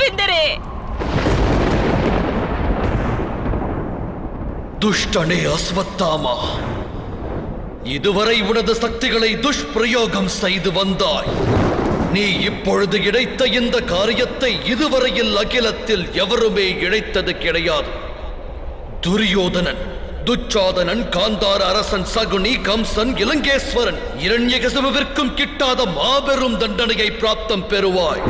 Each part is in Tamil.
ಗೋವಿಂದರೇ! துஷ்டனே அஸ்வத்தாமா இதுவரை உனது சக்திகளை துஷ்பிரயோகம் செய்து வந்தாய் நீ இப்பொழுது இழைத்த இந்த காரியத்தை இதுவரையில் அகிலத்தில் எவருமே இழைத்தது கிடையாது துரியோதனன் துச்சாதனன் காந்தார அரசன் சகுனி கம்சன் இலங்கேஸ்வரன் இரண்யகசமுவிற்கும் கிட்டாத மாபெரும் தண்டனையை பிராப்தம் பெறுவாய்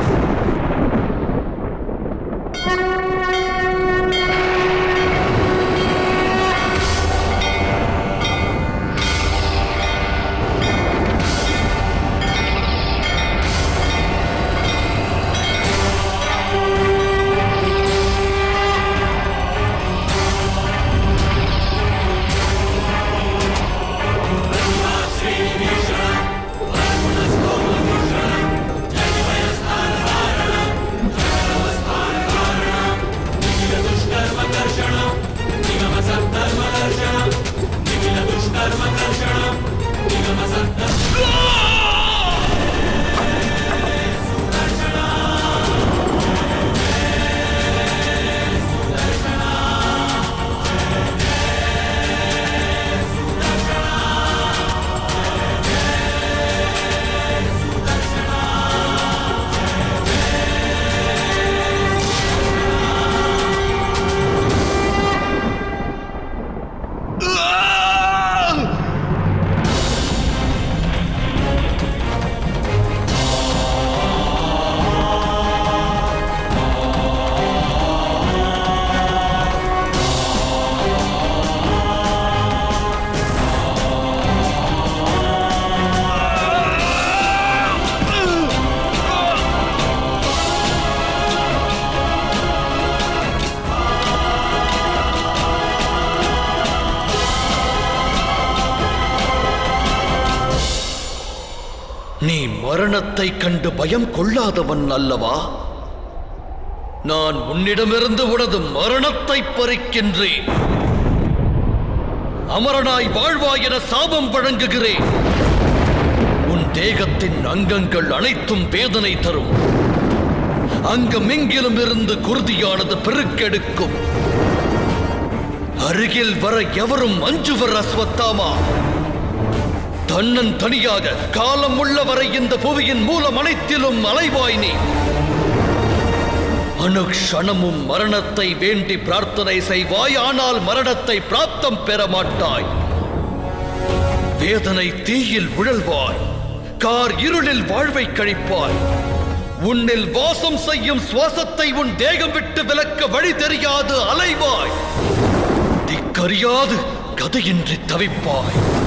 நீ மரணத்தை கண்டு பயம் கொள்ளாதவன் அல்லவா? நான் உன்னிடமிருந்து உனது மரணத்தை பறிக்கின்றேன். அமரனாய் வாழ்வாய் என சாபம் வழங்குகிறேன். உன் தேகத்தின் அங்கங்கள் அனைத்தும் வேதனை தரும். அங்கமெங்கிலும் இருந்து குருதியானது பெருக்கெடுக்கும். அருகில் வர எவரும் அஞ்சுவர் அஸ்வத்தாமா? தன்னன் தனியாக காலம் உள்ள வரை இந்த புவியின் மூலம் அனைத்திலும் அலைவாய் நீ. அனுக்ஷணமும் மரணத்தை வேண்டி பிரார்த்தனை செய்வாய் ஆனால் மரணத்தை பிராப்தம் பெற மாட்டாய் வேதனை தீயில் உழல்வாய் கார் இருளில் வாழ்வை கழிப்பாய். உன்னில் வாசம் செய்யும் சுவாசத்தை உன் தேகம் விட்டு விலக்க வழி தெரியாது அலைவாய். திக்கறியாது கதையின்றி தவிப்பாய்.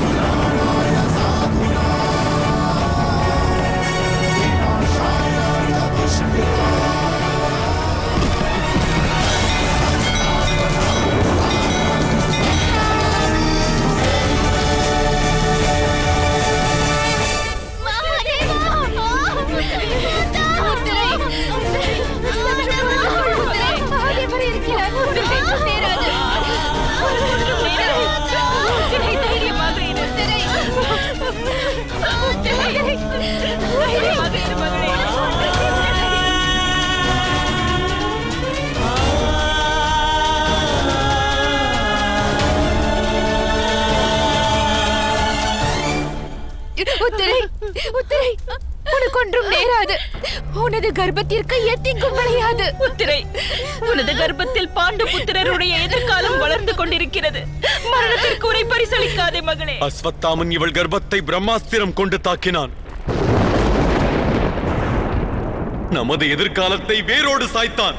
கர்ப்பத்திற்கு எத்திக்கும் விளையாது. புத்திரை உனது கர்ப்பத்தில் பாண்டு புத்திரருடைய எதிர்காலம் வளர்ந்து கொண்டிருக்கிறது. மரணத்திற்கு உரை பரிசளிக்காதே மகளே. அஸ்வத்தாமன் இவள் கர்ப்பத்தை பிரம்மாஸ்திரம் கொண்டு தாக்கினான். நமது எதிர்காலத்தை வேரோடு சாய்த்தான்.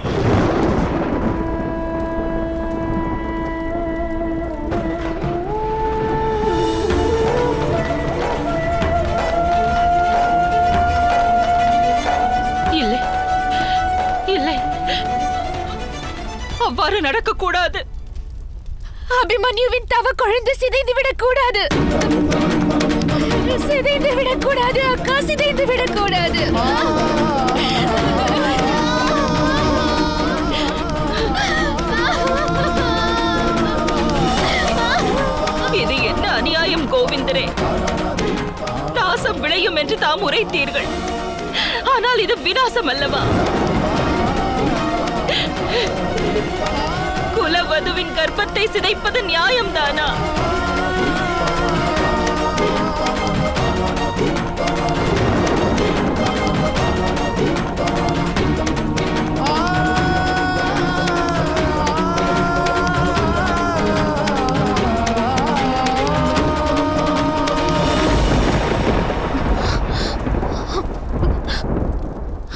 அவ்வாறு நடக்கக்கூடாது. அபிமன்யுவின் தவ குழந்தை சிதைந்து விடக் கூடாது சிதைந்து விடக் கூடாது அக்கா சிதைந்து விடக் கூடாது இது என்ன அநியாயம் கோவிந்தரே? நாசம் விளையும் என்று தாம் உரைத்தீர்கள். ஆனால் இது விநாசம் அல்லவா? குலவதுவின் கர்ப்பத்தை சிதைப்பது நியாயம்தானா?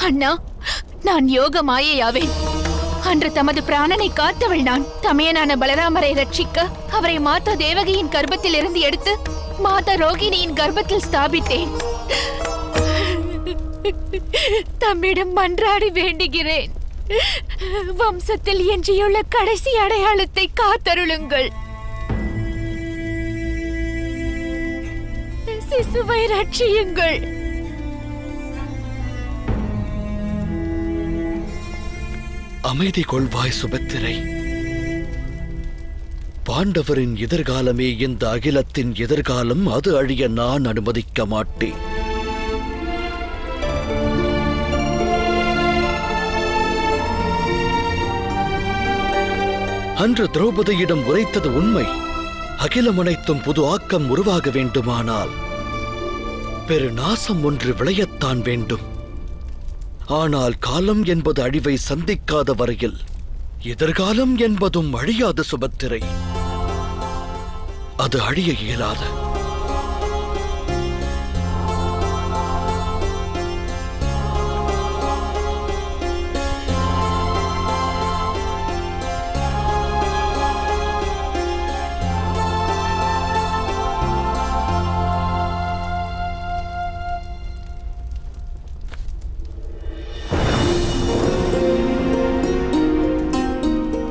அண்ணா நான் யோக மாயையாவேன். அன்று தமது பிராணனை காத்தவள் நான். தமையனான பலராமரை ரட்சிக்க அவரை மாதா தேவகியின் கர்ப்பத்தில் இருந்து எடுத்து மாதா ரோகிணியின் கர்ப்பத்தில் ஸ்தாபித்தேன். தம்மிடம் மன்றாடி வேண்டுகிறேன். வம்சத்தில் எஞ்சியுள்ள கடைசி அடையாளத்தை காத்தருளுங்கள். சிசுவை ரட்சியுங்கள். அமைதி கொள்வாய் சுபத்திரை. பாண்டவரின் எதிர்காலமே இந்த அகிலத்தின் எதிர்காலம் அது அழிய நான் அனுமதிக்க மாட்டேன். அன்று திரௌபதியிடம் உரைத்தது உண்மை. அகிலம் அனைத்தும் புது ஆக்கம் உருவாக வேண்டுமானால் பெரு நாசம் ஒன்று விளையத்தான் வேண்டும். ஆனால் காலம் என்பது அழிவை சந்திக்காத வரையில் எதிர்காலம் என்பதும் அழியாது சுபத்திரை. அது அழிய இயலாது.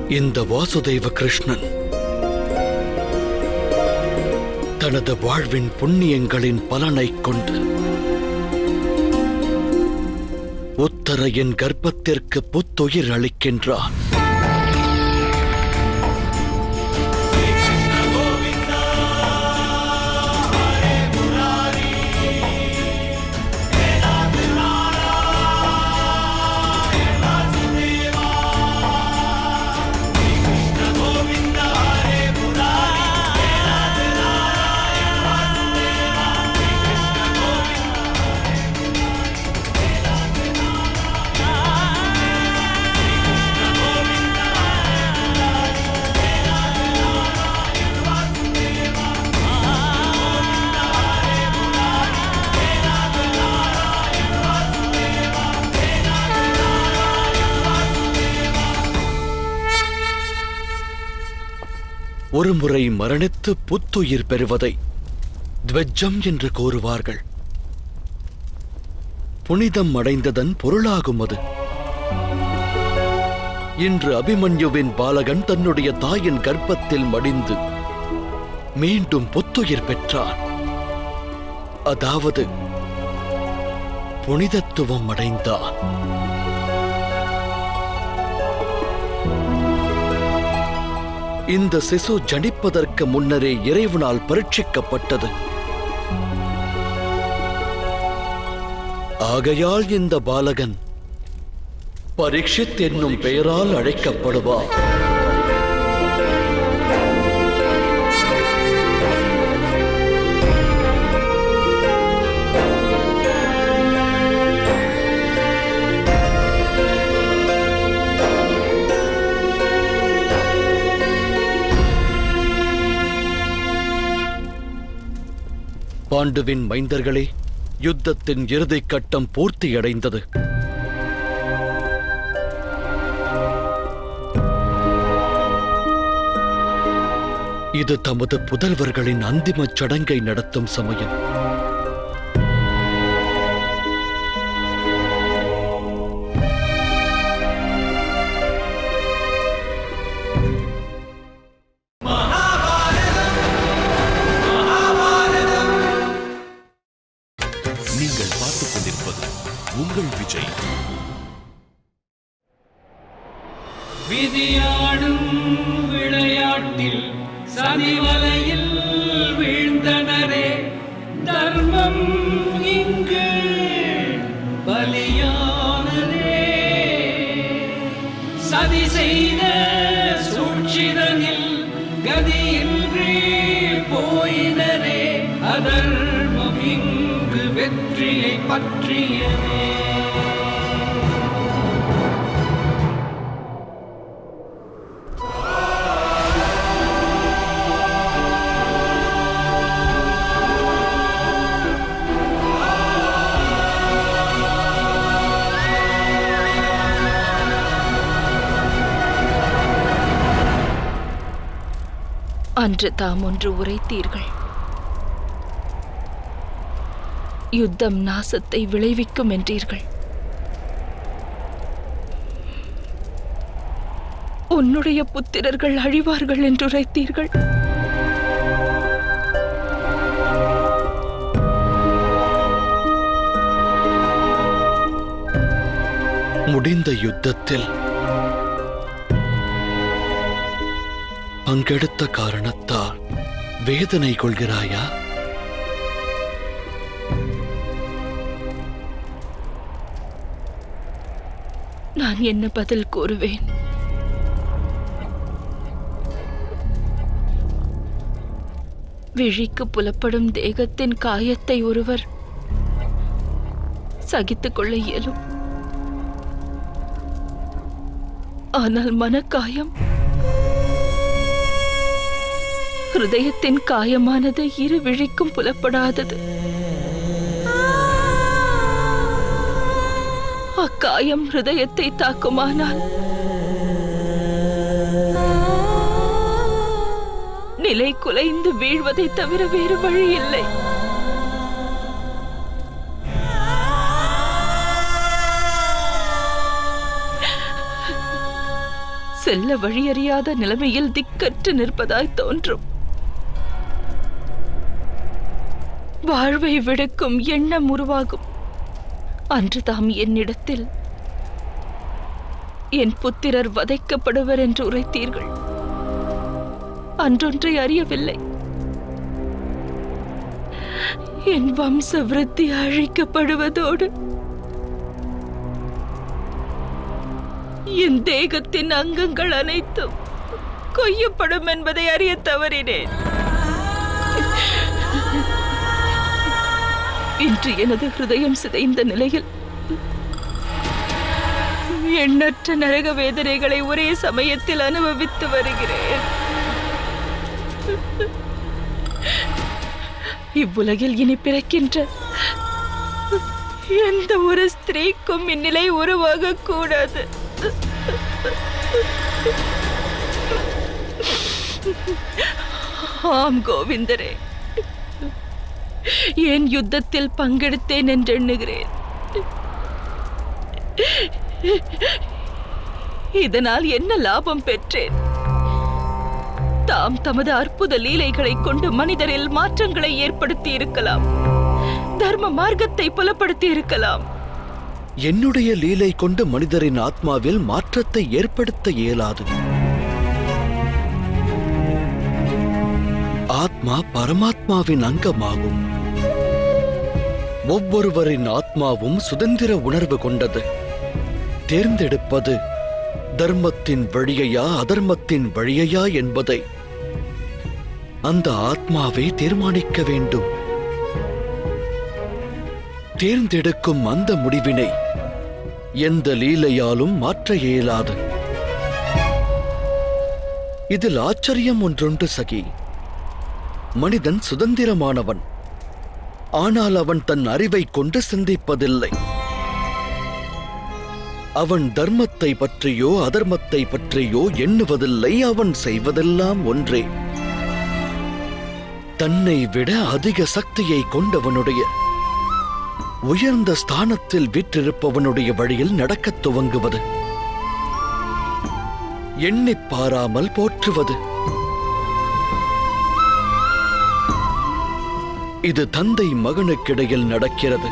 இந்த வாசுதேவ கிருஷ்ணன். தனது வாழ்வின் புண்ணியங்களின் பலனைக் கொண்டு உத்தரையின் கர்ப்பத்திற்கு புத்துயிர் அளிக்கின்றான். ஒருமுறை மரணித்து புத்துயிர் பெறுவதை துவஜம் என்று கூறுவார்கள். புனிதம் அடைந்ததன் பொருளாகும் அது இன்று அபிமன்யுவின் பாலகன் தன்னுடைய தாயின் கர்ப்பத்தில் மடிந்து மீண்டும் புத்துயிர் பெற்றான். அதாவது புனிதத்துவம் அடைந்தான். இந்த சிசு ஜனிப்பதற்கு முன்னரே இறைவனால் பரீட்சிக்கப்பட்டது. ஆகையால் இந்த பாலகன் பரீட்சித் என்னும் பெயரால் அழைக்கப்படுவார். பாண்டுவின் மைந்தர்களே யுத்தத்தின் இறுதிக் கட்டம் பூர்த்தியடைந்தது. இது தமது புதல்வர்களின் அந்திமச் சடங்கை நடத்தும் சமயம். நாட்டில் சதிவலையில் வீழ்ந்தனரே தர்மம் இங்கு பலியானதே. சதி செய்த சூழ்ச்சிதனில் கதியின்றி போயினரே அதர்மம் இங்கு வெற்றியை பற்றியதே அன்று தாம் ஒன்று உரைத்தீர்கள். யுத்தம் நாசத்தை விளைவிக்கும் என்றீர்கள். உன்னுடைய புத்திரர்கள் அழிவார்கள் என்று உரைத்தீர்கள். முடிந்த யுத்தத்தில் பங்கெடுத்த காரணத்தால் வேதனை கொள்கிறாயா? நான் என்ன பதில் கூறுவேன்? விழிக்கு புலப்படும் தேகத்தின் காயத்தை ஒருவர் சகித்துக் கொள்ள இயலும். ஆனால் மனக்காயம் ஹிருதயத்தின் காயமானது இரு விழிக்கும் புலப்படாதது. அக்காயம் ஹிருதயத்தை தாக்குமானால். நிலை குலைந்து வீழ்வதை தவிர வேறு வழி இல்லை செல்ல வழியறியாத நிலைமையில் திக்கற்று நிற்பதாய் தோன்றும். வாழ்வை விடுக்கும் எண்ணம் உருவாகும். அன்று தாம் என்னிடத்தில் என் புத்திரர் வதைக்கப்படுவர் என்று உரைத்தீர்கள். அன்றொன்றை அறியவில்லை. என் வம்ச விருத்தி அழிக்கப்படுவதோடு என் தேகத்தின் அங்கங்கள் அனைத்தும் கொய்யப்படும் என்பதை அறிய தவறினேன். இன்று எனது ஹிருதயம் சிதைந்த நிலையில் எண்ணற்ற நரக வேதனைகளை ஒரே சமயத்தில் அனுபவித்து வருகிறேன். இவ்வுலகில் இனி பிறக்கின்ற எந்த ஒரு ஸ்திரீக்கும் இந்நிலை உருவாக கூடாது ஆம் கோவிந்தரே. ஏன் யுத்தத்தில் பங்கெடுத்தேன் என்று எண்ணுகிறேன். இதனால் என்ன லாபம் பெற்றேன்? தாம் தமது அற்புத லீலைகளை கொண்டு மனிதரில் மாற்றங்களை ஏற்படுத்தி இருக்கலாம் தர்ம மார்க்கத்தை புலப்படுத்தி இருக்கலாம் என்னுடைய லீலை கொண்டு மனிதரின் ஆத்மாவில் மாற்றத்தை ஏற்படுத்த இயலாது. ஆத்மா பரமாத்மாவின் அங்கமாகும். ஒவ்வொருவரின் ஆத்மாவும் சுதந்திர உணர்வு கொண்டது. தேர்ந்தெடுப்பது தர்மத்தின் வழியையா அதர்மத்தின் வழியையா என்பதை அந்த ஆத்மாவே தீர்மானிக்க வேண்டும். தேர்ந்தெடுக்கும் அந்த முடிவினை எந்த லீலையாலும் மாற்ற இயலாது. இதில் ஆச்சரியம் ஒன்றுண்டு சகி. மனிதன் சுதந்திரமானவன். ஆனால் அவன் தன் அறிவை கொண்டு சிந்திப்பதில்லை. அவன் தர்மத்தை பற்றியோ அதர்மத்தை பற்றியோ எண்ணுவதில்லை அவன் செய்வதெல்லாம் ஒன்றே. தன்னை விட அதிக சக்தியை கொண்டவனுடைய உயர்ந்த ஸ்தானத்தில் விற்றிருப்பவனுடைய வழியில் நடக்கத் துவங்குவது எண்ணிப் பாராமல் போற்றுவது. இது தந்தை மகனுக்கிடையில் நடக்கிறது.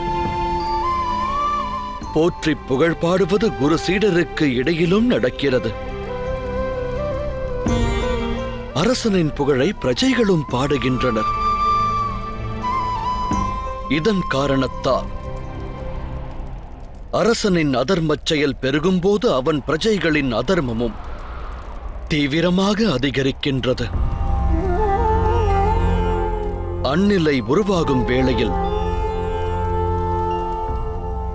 போற்றி புகழ் பாடுவது குரு சீடருக்கு இடையிலும் நடக்கிறது. அரசனின் புகழை பிரஜைகளும் பாடுகின்றனர். இதன் காரணத்தால் அரசனின் அதர்மச் செயல் பெருகும்போது அவன் பிரஜைகளின் அதர்மமும் தீவிரமாக அதிகரிக்கின்றது. அந்நிலை உருவாகும் வேளையில்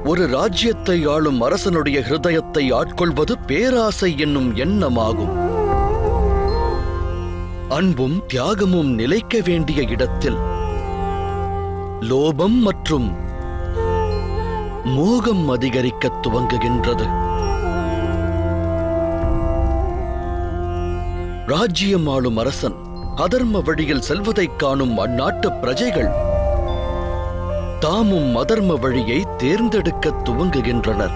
ஒரு ராஜ்யத்தை ஆளும் அரசனுடைய ஹிருதயத்தை ஆட்கொள்வது பேராசை என்னும் எண்ணமாகும். அன்பும் தியாகமும் நிலைக்க வேண்டிய இடத்தில் லோபம் மற்றும் மோகம் அதிகரிக்க துவங்குகின்றது. ராஜ்யம் ஆளும் அரசன் அதர்ம வழியில் செல்வதைக் காணும் அந்நாட்டு பிரஜைகள் தாமும் அதர்ம வழியை தேர்ந்தெடுக்க துவங்குகின்றனர்.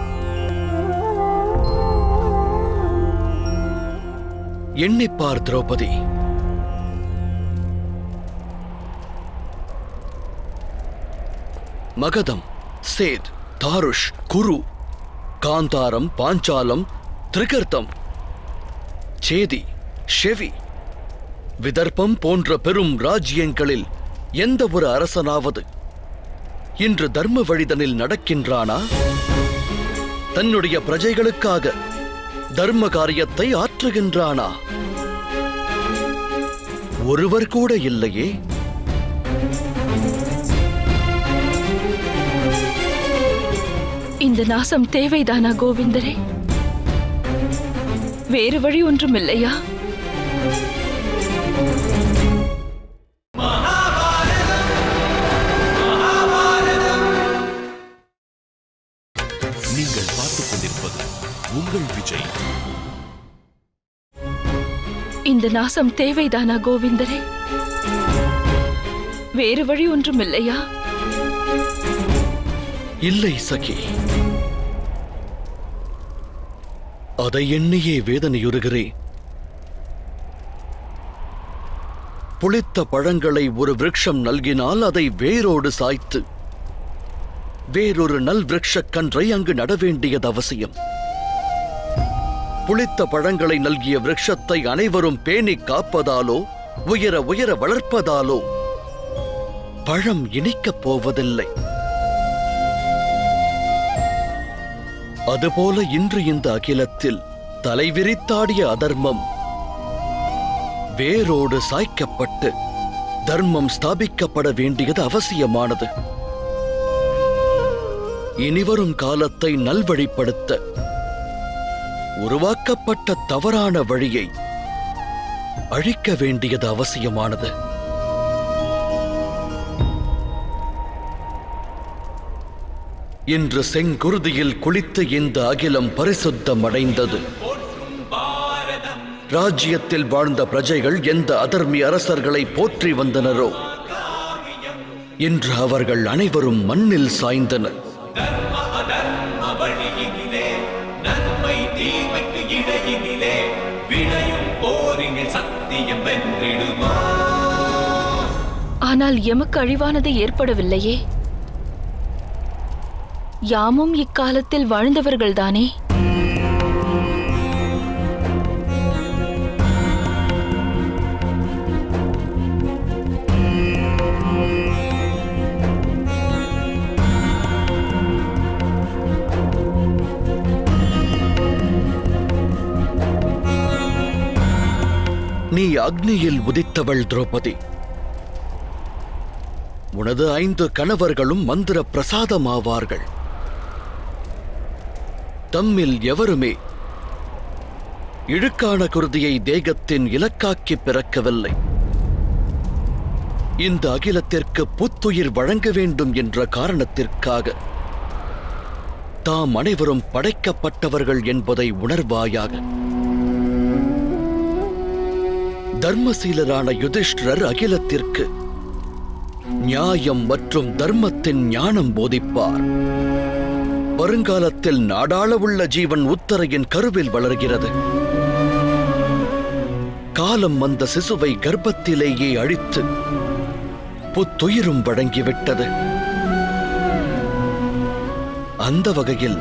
எண்ணிப்பார் திரௌபதி. மகதம் சேத் தாருஷ் குரு காந்தாரம் பாஞ்சாலம் திரிகர்த்தம் சேதி ஷெவி விதர்ப்பம் போன்ற பெரும் ராஜ்யங்களில் எந்த ஒரு அரசனாவது இன்று தர்ம வழிதனில் நடக்கின்றானா? தன்னுடைய பிரஜைகளுக்காக தர்ம காரியத்தை ஆற்றுகின்றானா? ஒருவர் கூட இல்லையே? இந்த நாசம் தேவைதானா கோவிந்தரே? வேறு வழி ஒன்றும் இல்லையா நீங்கள் பார்த்துக் கொண்டிருப்பது உங்கள் விஜய். இந்த நாசம் தேவைதானா கோவிந்தரே? வேறு வழி ஒன்றும் இல்லையா இல்லை சகி. அதை எண்ணியே வேதனையுறுகிறேன். புளித்த பழங்களை ஒரு விரக்ஷம் நல்கினால் அதை வேரோடு சாய்த்து வேறொரு நல் விரக்ஷக்கன்றை கன்றை அங்கு நட வேண்டியது அவசியம். புளித்த பழங்களை நல்கிய விரக்ஷத்தை அனைவரும் பேணிக் காப்பதாலோ உயர உயர வளர்ப்பதாலோ பழம் இனிக்கப் போவதில்லை. அதுபோல இன்று இந்த அகிலத்தில் தலைவிரித்தாடிய அதர்மம் வேரோடு சாய்க்கப்பட்டு தர்மம் ஸ்தாபிக்கப்பட வேண்டியது அவசியமானது. இனிவரும் காலத்தை நல்வழிப்படுத்த உருவாக்கப்பட்ட தவறான வழியை அழிக்க வேண்டியது அவசியமானது. இன்று செங்குருதியில் குளித்து இந்த அகிலம் பரிசுத்தம் அடைந்தது ராஜ்யத்தில் வாழ்ந்த பிரஜைகள் எந்த அதர்மி அரசர்களை போற்றி வந்தனரோ? இன்று அவர்கள் அனைவரும் மண்ணில் சாய்ந்தனர். ஆனால் எமக்கு அழிவானது ஏற்படவில்லையே? யாமும் இக்காலத்தில் வாழ்ந்தவர்கள்தானே? அக்னியில் உதித்தவள் திரௌபதி. உனது ஐந்து கணவர்களும் மந்திர பிரசாதமாவார்கள். தம்மில் எவருமே இழுக்கான குருதியை தேகத்தின் இலக்காக்கி பிறக்கவில்லை. இந்த அகிலத்திற்கு புத்துயிர் வழங்க வேண்டும் என்ற காரணத்திற்காக தாம் அனைவரும் படைக்கப்பட்டவர்கள் என்பதை உணர்வாயாக தர்மசீலரான யுதிஷ்டர் அகிலத்திற்கு நியாயம் மற்றும் தர்மத்தின் ஞானம் போதிப்பார். வருங்காலத்தில் நாடாளவுள்ள ஜீவன் உத்தரையின் கருவில் வளர்கிறது. காலம் வந்த சிசுவை கர்ப்பத்திலேயே அழித்து புத்துயிரும் வழங்கிவிட்டது. அந்த வகையில்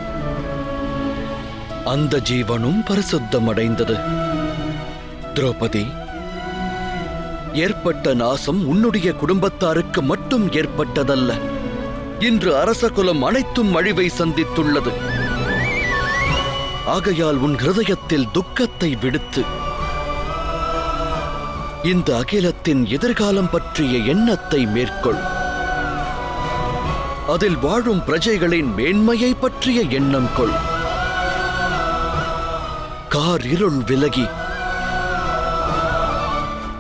அந்த ஜீவனும் பரிசுத்தமடைந்தது. திரௌபதி ஏற்பட்ட நாசம் உன்னுடைய குடும்பத்தாருக்கு மட்டும் ஏற்பட்டதல்ல. இன்று அரச குலம் அனைத்தும் அழிவை சந்தித்துள்ளது. ஆகையால் உன் ஹிருதயத்தில் துக்கத்தை விடுத்து இந்த அகிலத்தின் எதிர்காலம் பற்றிய எண்ணத்தை மேற்கொள். அதில் வாழும் பிரஜைகளின் மேன்மையை பற்றிய எண்ணம் கொள். கார் இருள் விலகி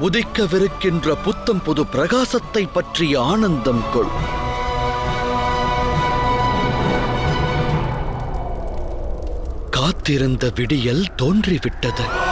உதிக்கவிருக்கின்ற புத்தம் புது பிரகாசத்தை பற்றிய ஆனந்தம் கொள். காத்திருந்த விடியல் தோன்றிவிட்டது.